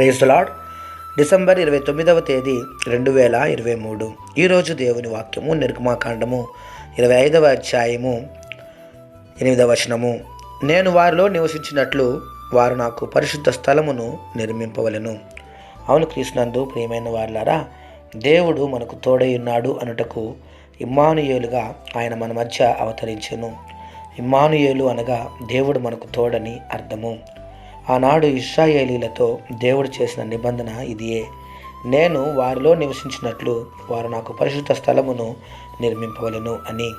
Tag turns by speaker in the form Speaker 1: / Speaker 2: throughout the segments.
Speaker 1: ప్రేసులాడ్ December ఇరవై తొమ్మిదవ తేదీ రెండు వేల ఇరవై మూడు. ఈరోజు దేవుని వాక్యము నిర్గమాకాండము ఇరవై ఐదవ అధ్యాయము ఎనిమిదవ వచనము. నేను వారిలో నివసించినట్లు వారు నాకు పరిశుద్ధ స్థలమును నిర్మింపవలెను. అవును కృష్ణందు ప్రియమైన వారులారా దేవుడు మనకు తోడై ఉన్నాడు అనుటకు ఇమ్మానుయేలుగా ఆయన మన మధ్య అవతరించెను. ఇమ్మానుయేలు అనగా దేవుడు మనకు తోడని అర్థము. ఆనాడు ఇస్రాయేలీలతో దేవుడు చేసిన నిబంధన ఇదియే. నేను వారిలో నివసించినట్లు వారు నాకు పరిశుద్ధ స్థలమును నిర్మింపవలను అని.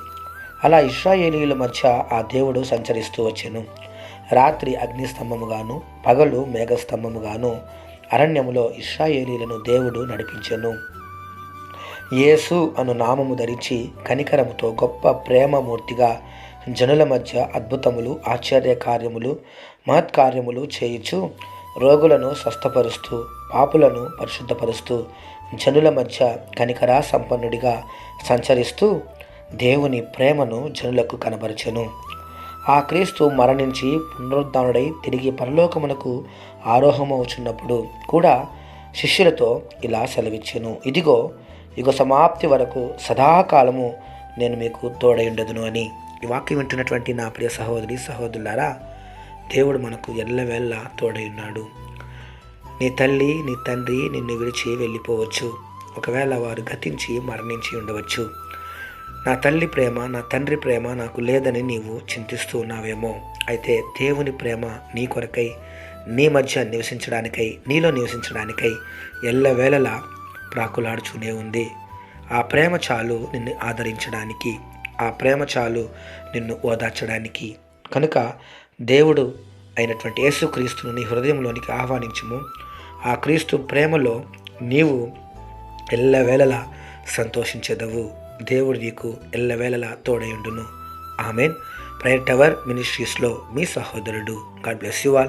Speaker 1: అలా ఇస్రాయేలీల మధ్య ఆ దేవుడు సంచరిస్తూ వచ్చెను. రాత్రి అగ్నిస్తంభముగాను పగలు మేఘస్తంభముగాను అరణ్యములో ఇస్రాయేలీలను దేవుడు నడిపించెను. యేసు అను నామము ధరించి కనికరముతో గొప్ప ప్రేమమూర్తిగా జనుల మధ్య అద్భుతములు ఆశ్చర్య కార్యములు మహత్కార్యములు చేయుచు రోగులను స్వస్థపరుస్తూ పాపులను పరిశుద్ధపరుస్తూ జనుల మధ్య కనికరా సంపన్నుడిగా సంచరిస్తూ దేవుని ప్రేమను జనులకు కనబరచెను. ఆ క్రీస్తు మరణించి పునరుద్ధానుడై తిరిగి పరలోకమునకు ఆరోహమవుచున్నప్పుడు కూడా శిష్యులతో ఇలా సెలవిచ్చెను. ఇదిగో యుగ సమాప్తి వరకు సదాకాలము నేను మీకు తోడయుండదును అని. ఈ వాక్యం వింటున్నటువంటి నా ప్రియ సహోదరి సహోదరులారా దేవుడు మనకు ఎల్లవేళ్ళ తోడై ఉన్నాడు. నీ తల్లి నీ తండ్రి నిన్ను విడిచి వెళ్ళిపోవచ్చు. ఒకవేళ వారు గతించి మరణించి ఉండవచ్చు. నా తల్లి ప్రేమ నా తండ్రి ప్రేమ నాకు లేదని నీవు చింతిస్తూ ఉన్నావేమో. అయితే దేవుని ప్రేమ నీ కొరకై నీ మధ్య నివసించడానికై నీలో నివసించడానికై ఎల్లవేళలా ప్రాకులాడుచూనే ఉంది. ఆ ప్రేమ చాలు నిన్ను ఆదరించడానికి. ఆ ప్రేమ చాలు నిన్ను ఓదార్చడానికి. కనుక దేవుడు అయినటువంటి యేసుక్రీస్తును నీ హృదయంలోనికి ఆహ్వానించము. ఆ క్రీస్తు ప్రేమలో నీవు ఎల్లవేళలా సంతోషించెదవు. దేవుడు నీకు ఎల్లవేళలా తోడయుండును. ఆమెన్. ప్రైర్ టవర్ మినిస్ట్రీస్లో మీ సహోదరుడు. God bless you all.